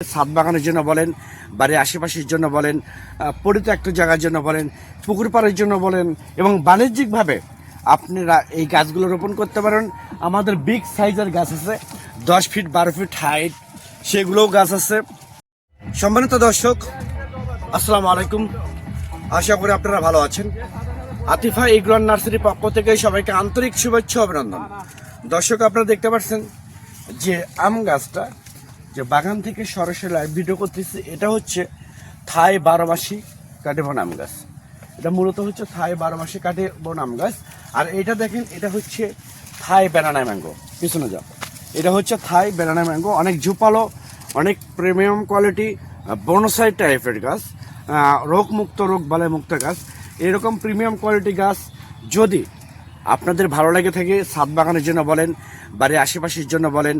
ছাদ বাগানের জন্য বলেন, বাড়ির আশেপাশের জন্য বলেন পরিত্যক্ত জায়গার জন্য বলেন, পুকুর পাড়ের জন্য বলেন, এবং বাণিজ্যিকভাবে আপনারা এই গাছগুলো রোপণ করতে পারেন। আমাদের বিগ সাইজের গাছ আছে, দশ ফিট বারো ফিট হাইট সেগুলোও গাছ আছে। সম্মানিত দর্শক, আসসালামু আলাইকুম। আশা করি আপনারা ভালো আছেন। আতিফা ইগরান নার্সারির পক্ষ থেকে সবাইকে আন্তরিক শুভেচ্ছা, অভিনন্দন। দর্শক, আপনারা দেখতে পাচ্ছেন যে আম গাছটা যে বাগান থেকে সরাসরি লাইভ ভিডিও করতেছি, এটা হচ্ছে থাই বারোমাসি কাটেবন আম গাছ। এটা মূলত হচ্ছে থাই বারোমাসি কাটেবন আম গাছ। আর এটা দেখেন, এটা হচ্ছে থাই ব্যানানা ম্যাঙ্গো পিছনে যাও। এটা হচ্ছে থাই ব্যানানা ম্যাঙ্গো অনেক ঝুপালো, অনেক প্রিমিয়াম কোয়ালিটি বনসাই টাইপের গাছ রোগমুক্ত, রোগ বালাই মুক্ত গাছ। এরকম প্রিমিয়াম কোয়ালিটি গাছ যদি আপনাদের ভালো লাগে থাকে ছাদ বাগানের জন্য বলেন বাড়ির আশেপাশের জন্য বলেন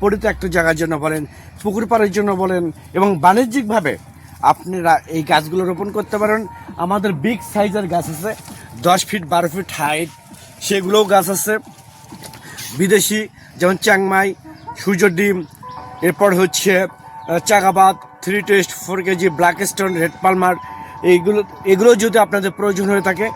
পরিত্যক্ত জায়গার জন্য বলেন পুকুর পাড়ের জন্য বলেন এবং বাণিজ্যিকভাবে আপনারা এই গাছগুলো রোপণ করতে পারেন। আমাদের বিগ সাইজের গাছ আছে দশ ফিট বারো ফিট হাইট সেগুলোও গাছ আছে। বিদেশি যেমন চ্যাংমাই সূর্য ডিম এরপর হচ্ছে আহ, চাগাবাদ three taste four KG black stone red palmer এইগুলো এগুলো যদি আপনাদের প্রয়োজন হয়ে থাকে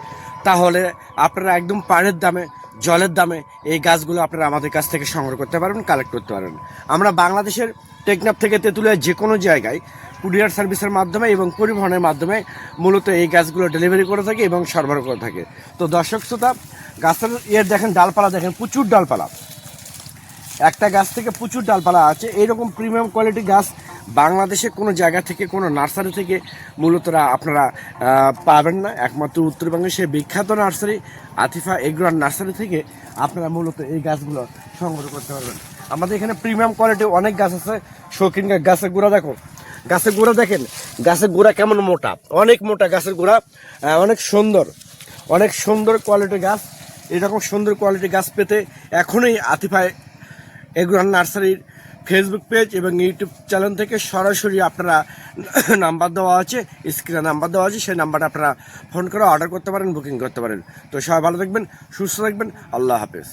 তাহলে আপনারা একদম পানির দামে, জলের দামে এই গাছগুলো আপনারা আমাদের কাছ থেকে সংগ্রহ করতে পারবেন কালেক্ট করতে পারবেন। আমরা বাংলাদেশের টেকনাফ থেকে তেঁতুলিয়া যে কোনো জায়গায় কুরিয়ার সার্ভিসের মাধ্যমে এবং পরিবহনের মাধ্যমে মূলত এই গাছগুলো ডেলিভারি করে থাকে এবং সরবরাহ করে থাকে। তো দর্শক শ্রোতা, গাছের ইয়ের দেখেন, ডালপালা দেখেন, প্রচুর ডালপালা। একটা গাছ থেকে প্রচুর ডালপালা আছে। এইরকম প্রিমিয়াম কোয়ালিটি গাছ বাংলাদেশে কোনো জায়গা থেকে, কোনো নার্সারি থেকে মূলত আপনারা পাবেন না। একমাত্র উত্তরবঙ্গের সেই বিখ্যাত নার্সারি আতিফা এগ্রান নার্সারি থেকে আপনারা মূলত এই গাছগুলো সংগ্রহ করতে পারবেন। আমাদের এখানে প্রিমিয়াম কোয়ালিটি অনেক গাছ আছে। শৌখিন গাছ, গাছের গোড়া দেখো। গাছের গোড়া দেখেন, গাছের গোড়া কেমন মোটা? অনেক মোটা গাছের গোড়া অনেক সুন্দর অনেক সুন্দর কোয়ালিটির গাছ। এরকম সুন্দর কোয়ালিটির গাছ পেতে এখনই আতিফায় এগুরান নার্সারির ফেসবুক পেজ এবং ইউটিউব চ্যানেল থেকে সরাসরি আপনারা নাম্বার দেওয়া আছে স্ক্রিনে নাম্বার দেওয়া আছে, সেই নাম্বারটা আপনারা ফোন করে অর্ডার করতে পারেন বুকিং করতে পারেন। তো সবাই ভালো থাকবেন, সুস্থ থাকবেন, আল্লাহ হাফেজ।